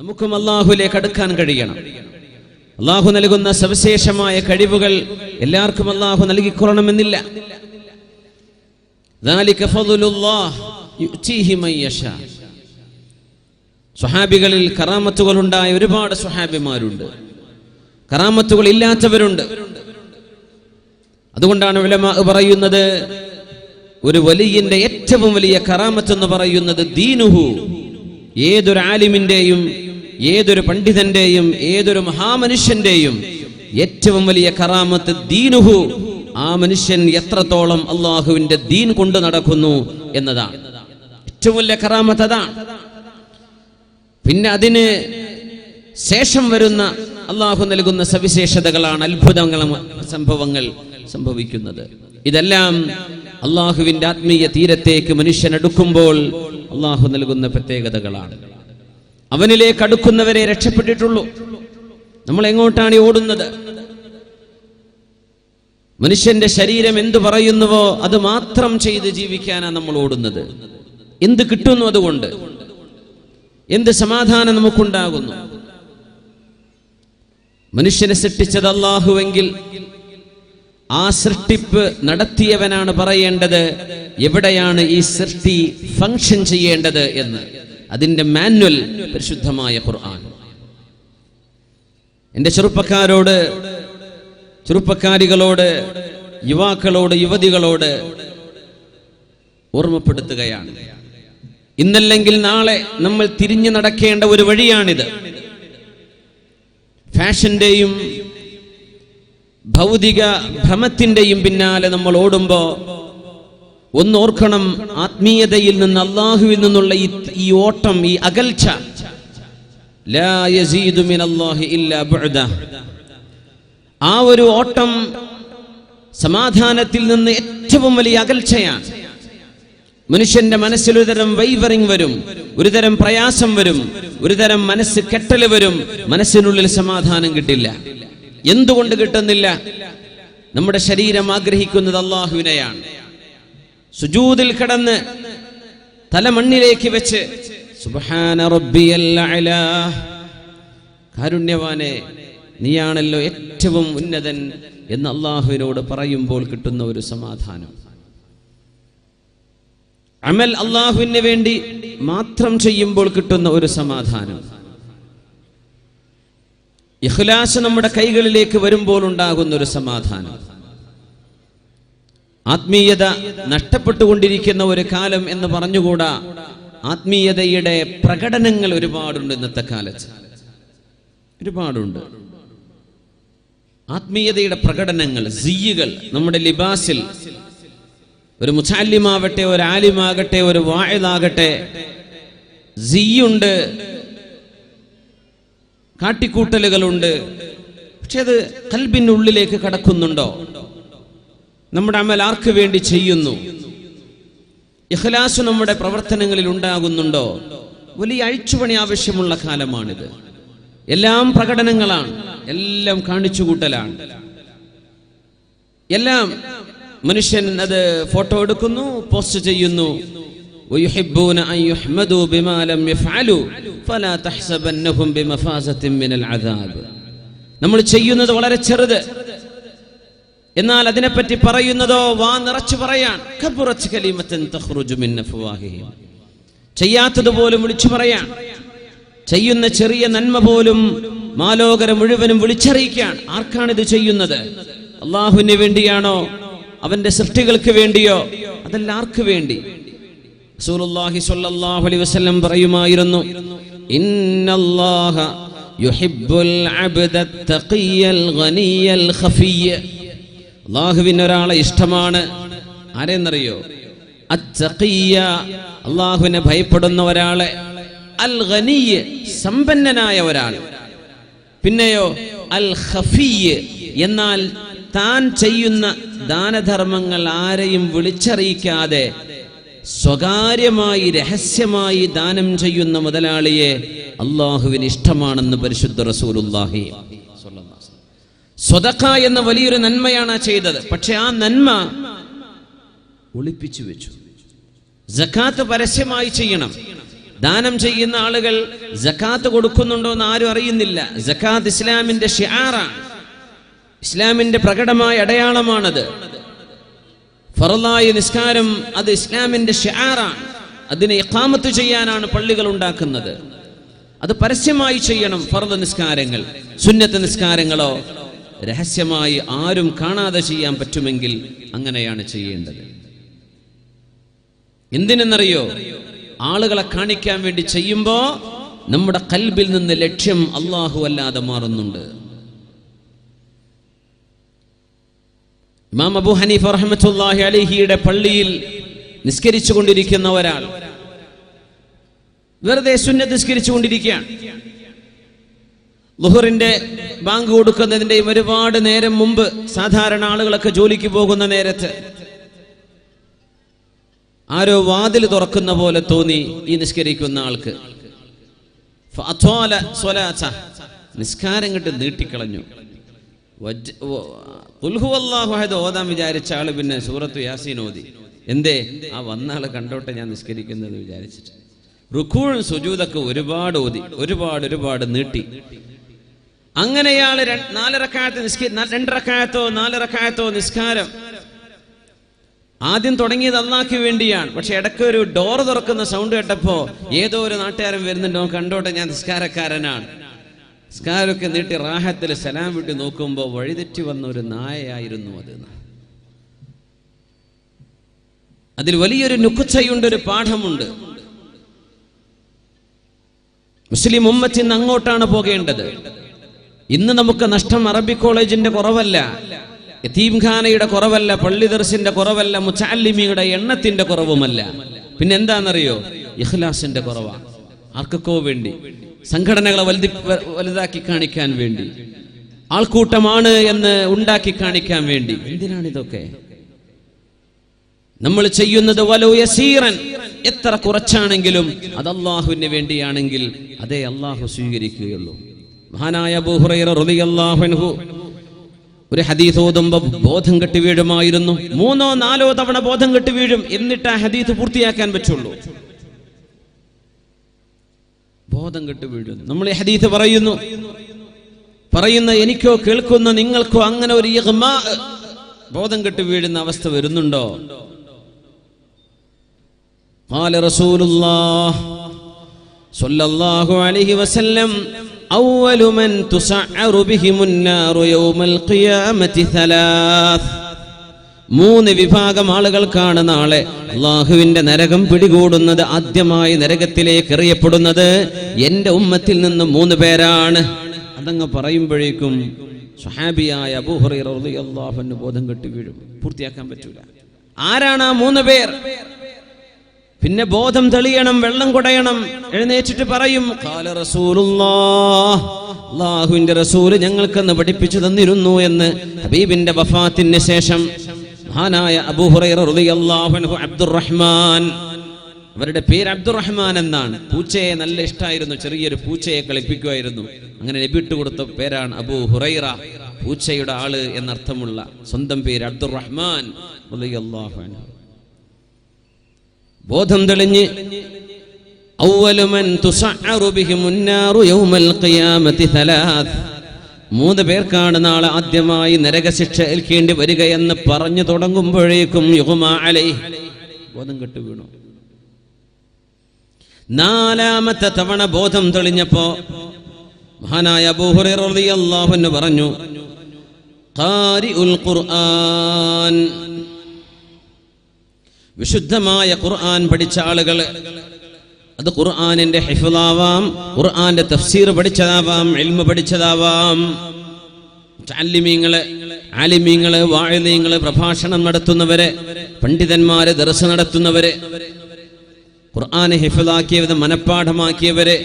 നമുക്കും അള്ളാഹുലേക്ക് അടുക്കാൻ കഴിയണം. അള്ളാഹു നൽകുന്ന സവിശേഷമായ കഴിവുകൾ എല്ലാവർക്കും അള്ളാഹു നൽകിക്കൊള്ളണമെന്നില്ല. സ്വഹാബികളിൽ കറാമത്തുകൾ ഉണ്ടായ ഒരുപാട് സ്വഹാബിമാരുണ്ട്. കറാമത്തുകൾ ഇല്ലാത്തവരുണ്ട്. അതുകൊണ്ടാണ് വിലമ പറയുന്നത് ഒരു വലിയന്റെ ഏറ്റവും വലിയ കറാമത്ത് എന്ന് പറയുന്നത് ദീനുഹു. ഏതൊരു ആലിമിന്റെയും ഏതൊരു പണ്ഡിതന്റെയും ഏതൊരു മഹാമനുഷ്യന്റെയും ഏറ്റവും വലിയ കറാമത്ത് ദീനുഹു. ആ മനുഷ്യൻ എത്രത്തോളം അള്ളാഹുവിന്റെ ദീൻ കൊണ്ട് നടക്കുന്നു എന്നതാണ്. ഏറ്റവും വലിയ കറാമത്ത് അതാണ്. പിന്നെ അതിന് ശേഷം വരുന്ന അള്ളാഹു നൽകുന്ന സവിശേഷതകളാണ് അത്ഭുതങ്ങൾ സംഭവങ്ങൾ സംഭവിക്കുന്നത്. ഇതെല്ലാം അള്ളാഹുവിന്റെ ആത്മീയ തീരത്തേക്ക് മനുഷ്യൻ അടുക്കുമ്പോൾ അള്ളാഹു നൽകുന്ന പ്രത്യേകതകളാണ്. അവനിലേക്ക് അടുക്കുന്നവരെ രക്ഷപ്പെട്ടിട്ടുള്ളൂ. നമ്മൾ എങ്ങോട്ടാണ് ഓടുന്നത്? മനുഷ്യന്റെ ശരീരം എന്തു പറയുന്നുവോ അത് മാത്രം ചെയ്ത് ജീവിക്കാനാണ് നമ്മൾ ഓടുന്നത്. എന്ത് കിട്ടുന്നു അതുകൊണ്ട്? എന്ത് സമാധാനം നമുക്കുണ്ടാകുന്നു? മനുഷ്യനെ സൃഷ്ടിച്ചത് അള്ളാഹുവെങ്കിൽ ആ സൃഷ്ടിപ്പ് നടത്തിയവനാണ് പറയേണ്ടത്. എവിടെയാണ് ഈ സൃഷ്ടി ഫങ്ഷൻ ചെയ്യേണ്ടത് എന്ന്? അതിന്റെ മാനുവൽ പരിശുദ്ധമായ ഖുർആൻ. എന്റെ ചെറുപ്പക്കാരോട് ചെറുപ്പക്കാരികളോട് യുവാക്കളോട് യുവതികളോട് ഓർമ്മപ്പെടുത്തുകയാണ്. ഇന്നല്ലെങ്കിൽ നാളെ നമ്മൾ തിരിഞ്ഞു നടക്കേണ്ട ഒരു വഴിയാണിത്. ഫാഷന്റെയും ഭൗതിക ഭ്രമത്തിന്റെയും പിന്നാലെ നമ്മൾ ഓടുമ്പോ ഒന്നോർക്കണം ആത്മീയതയിൽ നിന്ന് അള്ളാഹുവിൽ നിന്നുള്ള ഈ ഓട്ടം ഈ അകൽച്ച. ആ ഒരു ഓട്ടം സമാധാനത്തിൽ നിന്ന് ഏറ്റവും വലിയ അകൽച്ചയാണ്. മനുഷ്യന്റെ മനസ്സിൽ ഒരുതരം വൈവറിങ് വരും ഒരുതരം പ്രയാസം വരും ഒരുതരം മനസ്സ് കെട്ടൽ വരും മനസ്സിനുള്ളിൽ സമാധാനം കിട്ടില്ല. എന്തുകൊണ്ട് കിട്ടുന്നില്ല? നമ്മുടെ ശരീരം ആഗ്രഹിക്കുന്നത് അള്ളാഹുവിനെയാണ് സുജൂതിൽ കിടന്ന് തല മണ്ണിലേക്ക് വെച്ച്. കാരുണ്യവാനെ നീയാണല്ലോ ഏറ്റവും ഉന്നതൻ എന്ന് അള്ളാഹുവിനോട് പറയുമ്പോൾ കിട്ടുന്ന ഒരു സമാധാനം. അമൽ അള്ളാഹുവിന് വേണ്ടി മാത്രം ചെയ്യുമ്പോൾ കിട്ടുന്ന ഒരു സമാധാനം. ഇഖ്ലാസ് നമ്മുടെ കൈകളിലേക്ക് വരുമ്പോൾ ഉണ്ടാകുന്ന ഒരു സമാധാനം. ആത്മീയത നഷ്ടപ്പെട്ടുകൊണ്ടിരിക്കുന്ന ഒരു കാലം എന്ന് പറഞ്ഞുകൂടാ? ആത്മീയതയുടെ പ്രകടനങ്ങൾ ഒരുപാടുണ്ട് ഇന്നത്തെ കാലത്ത്. ഒരുപാടുണ്ട്. ആത്മീയതയുടെ പ്രകടനങ്ങൾ സിയ്യുകൾ നമ്മുടെ ലിബാസിൽ ഒരു മുസാലിമാവട്ടെ ഒരു ആലിമാകട്ടെ ഒരു വായതാകട്ടെ സിയുണ്ട് കാട്ടിക്കൂട്ടലുകളുണ്ട്. പക്ഷെ അത് കൽബിനുള്ളിലേക്ക് ഉള്ളിലേക്ക് കടക്കുന്നുണ്ടോ? നമ്മുടെ അമൽ ആർക്ക് വേണ്ടി ചെയ്യുന്നു? ഇഖ്ലാസ് നമ്മുടെ പ്രവർത്തനങ്ങളിൽ ഉണ്ടാകുന്നുണ്ടോ? വലിയ അഴിച്ചുപണി ആവശ്യമുള്ള കാലമാണിത്. എല്ലാം പ്രകടനങ്ങളാണ്. എല്ലാം കാണിച്ചുകൂട്ടലാണ്. എല്ലാം മനുഷ്യൻ അത് ഫോട്ടോ എടുക്കുന്നു പോസ്റ്റ് ചെയ്യുന്നു. നമ്മൾ ചെയ്യുന്നത് വളരെ ചെറുത്. എന്നാൽ അതിനെപ്പറ്റി പറയുന്നതോ വാ നിറച്ചു പറയാൻ. ചെയ്യാത്തതുപോലും വിളിച്ചു പറയാൻ. ചെയ്യുന്ന ചെറിയ നന്മ പോലും മാലോകരം മുഴുവനും വിളിച്ചറിയിക്കാൻ ആർക്കാണ് ഇത് ചെയ്യുന്നത്? അള്ളാഹുവിന് വേണ്ടിയാണോ? അവന്റെ സൃഷ്ടികൾക്ക് വേണ്ടിയോ? അതല്ല ആർക്ക് വേണ്ടി? റസൂലുള്ളാഹി സ്വല്ലല്ലാഹു അലൈഹി വസല്ലം പറയുമായിരുന്നു ഇന്നല്ലാഹ യുഹിബ്ബുൽ ഖഫിയ. അള്ളാഹുവിന് ഒരാളെ ഇഷ്ടമാണ്. ആരെന്നറിയോ? അത്തഖിയ അള്ളാഹുവിനെ ഭയപ്പെടുന്ന ഒരാളെ. അൽ ഖനിയ സമ്പന്നനായ ഒരാൾ. പിന്നെയോ അൽ ഖഫിയ എന്നാൽ താൻ ചെയ്യുന്ന ദാനധർമ്മങ്ങൾ ആരെയും വിളിച്ചറിയിക്കാതെ സ്വകാര്യമായി രഹസ്യമായി ദാനം ചെയ്യുന്ന മുതലാളിയെ അള്ളാഹുവിന് ഇഷ്ടമാണെന്ന് പരിശുദ്ധ റസൂലുല്ലാഹി സ്വതക്ക എന്ന വലിയൊരു നന്മയാണ് ചെയ്തത്. പക്ഷെ ആ നന്മ ഒളിപ്പിച്ചു വെച്ചു. ജക്കാത്ത് പരസ്യമായി ചെയ്യണം. ദാനം ചെയ്യുന്ന ആളുകൾ ജക്കാത്ത് കൊടുക്കുന്നുണ്ടോ എന്ന് ആരും അറിയുന്നില്ല. ജക്കാത്ത് ഇസ്ലാമിന്റെ ഷിയാറാണ് ഇസ്ലാമിന്റെ പ്രകടമായ അടയാളമാണത്. ഫറലായ നിസ്കാരം അത് ഇസ്ലാമിന്റെ ഷിയാറാണ് അതിനെ ഇഖാമത്ത് ചെയ്യാനാണ് പള്ളികൾ ഉണ്ടാക്കുന്നത്. അത് പരസ്യമായി ചെയ്യണം ഫറദ് നിസ്കാരങ്ങൾ സുന്നത്ത് നിസ്കാരങ്ങളോ രഹസ്യമായി ആരും കാണാതെ ചെയ്യാൻ പറ്റുമെങ്കിൽ അങ്ങനെയാണ് ചെയ്യേണ്ടത്. എന്തിനെന്നറിയോ? ആളുകളെ കാണിക്കാൻ വേണ്ടി ചെയ്യുമ്പോ നമ്മുടെ കൽബിൽ നിന്ന് ലക്ഷ്യം അള്ളാഹു അല്ലാതെ മാറുന്നുണ്ട്. ഇമാം അബു ഹനീഫ് റഹ്മത്തുള്ളാഹി അലിഹിയുടെ പള്ളിയിൽ നിസ്കരിച്ചു കൊണ്ടിരിക്കുന്ന ഒരാൾ. വെറുതെ സുന്നത്ത് നിസ്കരിച്ചു കൊണ്ടിരിക്കുകയാണ് ലുഹറിന്റെ ബാങ്ക് കൊടുക്കുന്നതിന്റെയും ഒരുപാട് നേരം മുമ്പ് സാധാരണ ആളുകളൊക്കെ ജോലിക്ക് പോകുന്ന നേരത്ത് ആരോ വാതിൽ തുറക്കുന്ന പോലെ തോന്നി ഈ നിഷ്കരിക്കുന്ന ആൾക്ക്. നിസ്കാരം കിട്ട് നീട്ടിക്കളഞ്ഞു. ഓതാൻ വിചാരിച്ച ആൾ പിന്നെ സൂറത്ത് യാസീൻ ഓതി. എന്തേ? ആ വന്ന ആൾ കണ്ടോട്ടെ ഞാൻ നിസ്കരിക്കുന്നത് വിചാരിച്ചിട്ട്. റുക്കൂഴും സുജൂതൊക്കെ ഒരുപാട് ഓതി. ഒരുപാട് ഒരുപാട് നീട്ടി. അങ്ങനെ ഇയാൾ ര- നാല് റക്കായത്ത് നിസ്ക രണ്ട് റക്കായത്തോ നാല് റക്കായത്തോ നിസ്കാരം. ആദ്യം തുടങ്ങിയത് അള്ളാഹ്ക്ക് വേണ്ടിയാണ്. പക്ഷെ ഇടയ്ക്ക് ഒരു ഡോർ തുറക്കുന്ന സൗണ്ട് കേട്ടപ്പോ ഏതോ ഒരു നാട്ടുകാരൻ വരുന്നുണ്ടോ. കണ്ടോട്ടെ ഞാൻ നിസ്കാരക്കാരനാണ്. നിസ്കാരമൊക്കെ നീട്ടി റാഹത്തിൽ സലാം വിട്ട് നോക്കുമ്പോൾ വഴിതെറ്റി വന്ന ഒരു നായയായിരുന്നു അത്. അതിൽ വലിയൊരു നുക്കുച്ചയുണ്ട് ഒരു പാഠമുണ്ട്. മുസ്ലിം ഉമ്മച്ചിന്ന് അങ്ങോട്ടാണ് പോകേണ്ടത്. ഇന്ന് നമുക്ക് നഷ്ടം അറബി കോളേജിന്റെ കുറവല്ല യതീംഖാനയുടെ കുറവല്ല പള്ളി ദർശിന്റെ കുറവല്ല മുച്ചാലിമിയുടെ എണ്ണത്തിന്റെ കുറവുമല്ല. പിന്നെ എന്താണെന്നറിയോ? ഇഖ്ലാസിന്റെ കുറവാണ് ആർക്കൊക്കെ വേണ്ടി സംഘടനകളെ വലുതി വലുതാക്കി കാണിക്കാൻ വേണ്ടി ആൾക്കൂട്ടമാണ് എന്ന് ഉണ്ടാക്കി കാണിക്കാൻ വേണ്ടി. എന്തിനാണ് ഇതൊക്കെ? നമ്മൾ ചെയ്യുന്നത് വലോ യസീറൻ. എത്ര കുറച്ചാണെങ്കിലും അത് അള്ളാഹുവിന് വേണ്ടിയാണെങ്കിൽ അതേ അള്ളാഹു സ്വീകരിക്കുകയുള്ളൂ. മഹാനായ അബൂ ഹുറൈറ റളിയല്ലാഹു അൻഹു ഒരു ഹദീസ് ഓതുമ്പോൾ ബോധം കെട്ടി വീഴുമായിരുന്നു മൂന്നോ നാലോ തവണ ബോധം കെട്ടി വീഴും എന്നിട്ട് ആ ഹദീസ് പൂർത്തിയാക്കാൻ പറ്റുള്ളൂ ബോധം കെട്ട് വീഴുന്നു നമ്മൾ ഈ ഹദീസ് പറയുന്നു പറയുന്ന എനിക്കോ കേൾക്കുന്ന നിങ്ങൾക്കോ അങ്ങനെ ഒരു ഇഗ്മാ, ബോധം കെട്ട് വീഴുന്ന അവസ്ഥ വരുന്നുണ്ടോ قال رسول الله صلى الله عليه وسلم أول من تسعر بهم النار يوم القيامة ثلاث മൂന്ന് വിഭാഗം ആളുകൾക്കാണ് നാളെ അള്ളാഹുവിന്റെ നരകം പിടികൂടുന്നത് ആദ്യമായി നരകത്തിലേക്ക് എറിയപ്പെടുന്നത് എന്റെ ഉമ്മത്തിൽ നിന്ന് മൂന്ന് പേരാണ് അതങ്ങ് പറയുമ്പോഴേക്കും സ്വഹാബിയായ അബൂഹറിയാഹുവിന് ബോധം കെട്ടി വീഴും പൂർത്തിയാക്കാൻ പറ്റൂല ആരാണ് ആ മൂന്ന് പേർ പിന്നെ ബോധം തെളിയണം വെള്ളം കുടയണം. എഴുന്നേറ്റിട്ട് പറയും കാല റസൂലുള്ളാഹ്." അള്ളാഹുവിന്റെ റസൂൽ ഞങ്ങൾക്കെന്ന് പഠിപ്പിച്ചു തന്നിരുന്നു എന്ന് ഹബീബിന്റെ വഫാത്തിന് ശേഷം മഹാനായ അബൂഹുറൈറ റളിയല്ലാഹു അൻഹു അബ്ദുറഹ്മാൻ അവരുടെ പേര് അബ്ദുറഹ്മാൻ എന്നാണ്. പൂച്ചയെ നല്ല ഇഷ്ടമായിരുന്നു ചെറിയൊരു പൂച്ചയെ കളിപ്പിക്കുമായിരുന്നു. അങ്ങനെ ലഭിട്ട് കൊടുത്ത പേരാണ് അബൂ ഹുറൈറ. പൂച്ചയുടെ ആൾ എന്നർത്ഥമുള്ള സ്വന്തം പേര് അബ്ദുറഹ്മാൻ അൻഹു. ബോധം തെളിഞ്ഞ് മൂന്ന് പേർക്കാണ് നാളെ ആദ്യമായി നരകശിക്ഷ ഏൽക്കേണ്ടി വരികയെന്ന് പറഞ്ഞു തുടങ്ങുമ്പോഴേക്കും യുഹുമാ ബോധം കെട്ടു വീണു. നാലാമത്തെ തവണ ബോധം തെളിഞ്ഞപ്പോ മഹാനായ അൻഹു പറഞ്ഞു ഖാരിഉൽ ഖുർആൻ വിശുദ്ധമായ ഖുർആൻ പഠിച്ച ആളുകൾ. അത് ഖുർആാനിന്റെ ഹിഫുദാവാം ഖുർആാന്റെ തഫ്സീർ പഠിച്ചതാവാം എൽമ പഠിച്ചതാവാം. ചാലിമീങ്ങൾ ആലിമീങ്ങൾ വാഴലീങ്ങൾ പ്രഭാഷണം നടത്തുന്നവര് പണ്ഡിതന്മാര് ദർശ നടത്തുന്നവര് ഖുർആാനെ ഹിഫലാക്കിയവര് മനഃപ്പാഠമാക്കിയവര്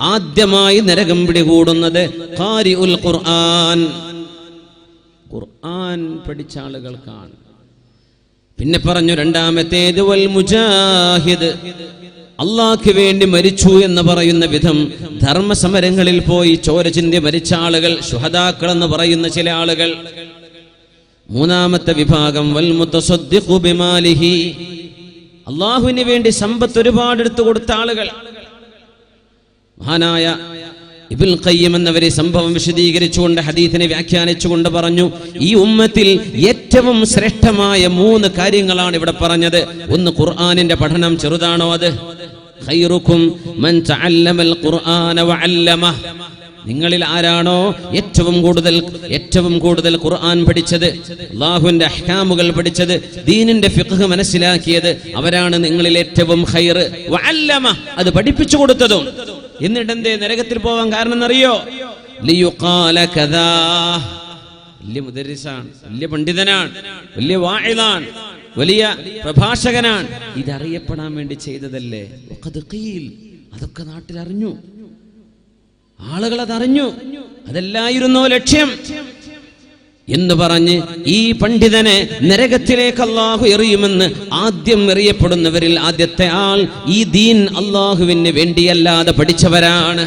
ആദ്യമായി നരകം പിടികൂടുന്നത് ഖാരി ഖുർആൻ. ഖുർആൻ പഠിച്ച ആളുകൾക്കാണ്. പിന്നെ പറഞ്ഞു രണ്ടാമത്തേത് മുജാഹിദ്. അള്ളാഹ്ക്ക് വേണ്ടി മരിച്ചു എന്ന് പറയുന്ന വിധം ധർമ്മസമരങ്ങളിൽ പോയി ചോര ചിന്തി മരിച്ച ആളുകൾ ശുഹദാക്കൾ എന്ന് പറയുന്ന ചില ആളുകൾ. മൂന്നാമത്തെ വിഭാഗം വൽ ബിമാലിഹി. അള്ളാഹുവിന് വേണ്ടി സമ്പത്ത് ഒരുപാട് എടുത്തു കൊടുത്ത ആളുകൾ. മഹാനായ ഇബുൽ ഖയ്യം എന്നവരെ സംഭവം വിശദീകരിച്ചുകൊണ്ട് ഹദീസിനെ വ്യാഖ്യാനിച്ചുകൊണ്ട് പറഞ്ഞു ഈ ഉമ്മത്തിൽ ഏറ്റവും ശ്രേഷ്ഠമായ മൂന്ന് കാര്യങ്ങളാണ് ഇവിടെ പറഞ്ഞത്. ഒന്ന് ഖുർആനിന്റെ പഠനം ചെറുതാണോ അത്? നിങ്ങളിൽ ആരാണോ ഏറ്റവും കൂടുതൽ ഏറ്റവും കൂടുതൽ ഖുർആൻ പഠിച്ചത്? അള്ളാഹുവിന്റെ അഹ്കാമുകൾ പഠിച്ചത്? ദീനിന്റെ ഫിഖ് മനസ്സിലാക്കിയത്? അവരാണ് നിങ്ങളിൽ ഏറ്റവും വഅല്ലമ. അത് പഠിപ്പിച്ചു കൊടുത്തതും. എന്നിട്ട് എന്തേ നരകത്തിൽ പോവാൻ കാരണം എന്നറിയോ വലിയ മുദരിസാണ് വലിയ പണ്ഡിതനാണ് വലിയ വാഴിതാണ് വലിയ പ്രഭാഷകനാണ്. ഇതറിയപ്പെടാൻ വേണ്ടി ചെയ്തതല്ലേ. അതൊക്കെ നാട്ടിൽ അറിഞ്ഞു ആളുകൾ അതറിഞ്ഞു അതല്ലായിരുന്നോ ലക്ഷ്യം? എന്ന് പറഞ്ഞ് ഈ പണ്ഡിതനെ നരകത്തിലേക്ക് അള്ളാഹു എറിയുമെന്ന് ആദ്യം എറിയപ്പെടുന്നവരിൽ ആദ്യത്തെ ആൾ ഈ ദീൻ അള്ളാഹുവിന് വേണ്ടിയല്ലാതെ പഠിച്ചവരാണ്.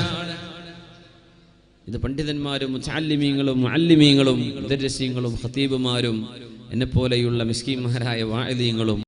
ഇത് പണ്ഡിതന്മാരും ചാലിമീങ്ങളും മുഅല്ലിമീങ്ങളും മുദരസീങ്ങളും ഹത്തീബുമാരും എന്നെ പോലെയുള്ള മിസ്കീന്മാരായ വായലീങ്ങളും